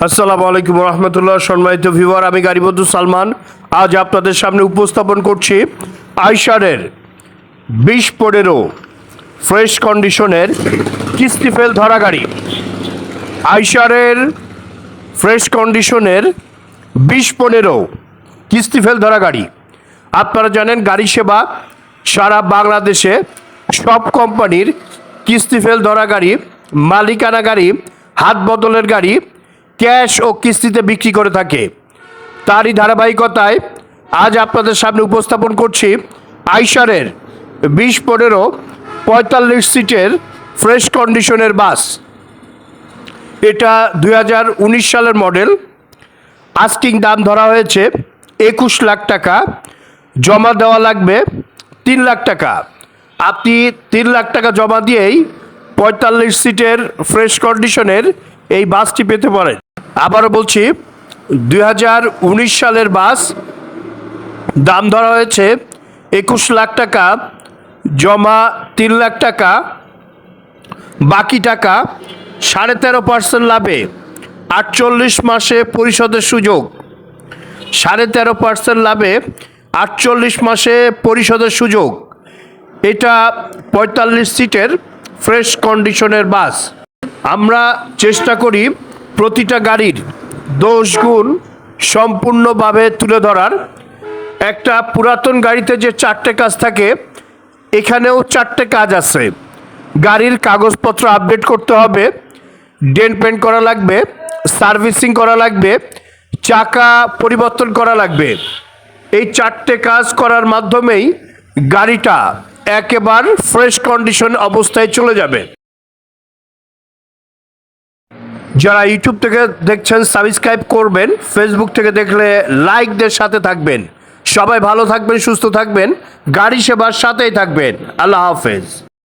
আসসালামু আলাইকুম রহমতুল্লাহ সম্মানিত ভিউয়ার, আমি গারিবদ্দু সালমান। আজ আপনাদের সামনে উপস্থাপন করছি আইসারের বিশ পনেরো ফ্রেশ কন্ডিশনের কিস্তি ফেল ধরা গাড়ি। আইসারের ফ্রেশ কন্ডিশনের বিশ পনেরো কিস্তি ফেল ধরা গাড়ি। আপনারা জানেন, গাড়ি সেবা সারা বাংলাদেশে সব কোম্পানির কিস্তি ফেল ধরা গাড়ি, মালিকানা গাড়ি, হাত বদলের গাড়ি ক্যাশ ও কিস্তিতে বিক্রি করে থাকে। তারই ধারাবাহিকতায় আজ আপনাদের সামনে উপস্থাপন করছি আইসারের বিশ পনেরো পঁয়তাল্লিশ সিটের ফ্রেশ কন্ডিশনের বাস। এটা দু হাজার উনিশ সালের মডেল। আস্কিং দাম ধরা হয়েছে একুশ লাখ টাকা। জমা দেওয়া লাগবে তিন লাখ টাকা। আপনি তিন লাখ টাকা জমা দিয়েই পঁয়তাল্লিশ সিটের ফ্রেশ কন্ডিশনের এই বাসটি পেতে পারেন। আবারও বলছি দু হাজার উনিশ সালের বাস, দাম ধরা হয়েছে একুশ লাখ টাকা, জমা তিন লাখ টাকা, বাকি টাকা সাড়ে তেরো পার্সেন্ট লাভে, আটচল্লিশ মাসে পরিশোধের সুযোগ। সাড়ে তেরো পার্সেন্ট লাভে আটচল্লিশ মাসে পরিশোধের সুযোগ। এটা পঁয়তাল্লিশ সিটের ফ্রেশ কন্ডিশনের বাস। আমরা চেষ্টা করি প্রতিটা গাড়ির দোষ গুণ সম্পূর্ণভাবে তুলে ধরার একটা পুরাতন গাড়িতে যে চারটে কাজ থাকে, এখানেও চারটে কাজ আছে। গাড়ির কাগজপত্র আপডেট করতে হবে, ডেন্ট পেন্ট করা লাগবে, সার্ভিসিং করা লাগবে, চাকা পরিবর্তন করা লাগবে। এই চারটে কাজ করার মাধ্যমেই গাড়িটা একেবারে ফ্রেশ কন্ডিশন অবস্থায় চলে যাবে। যারা ইউটিউব থেকে দেখছেন সাবস্ক্রাইব করবেন ফেসবুক থেকে দেখলে লাইকদের সাথে থাকবেন। সবাই ভালো থাকবেন, সুস্থ থাকবেন, গাড়ি সেবার সাথেই থাকবেন। আল্লাহ হাফেজ।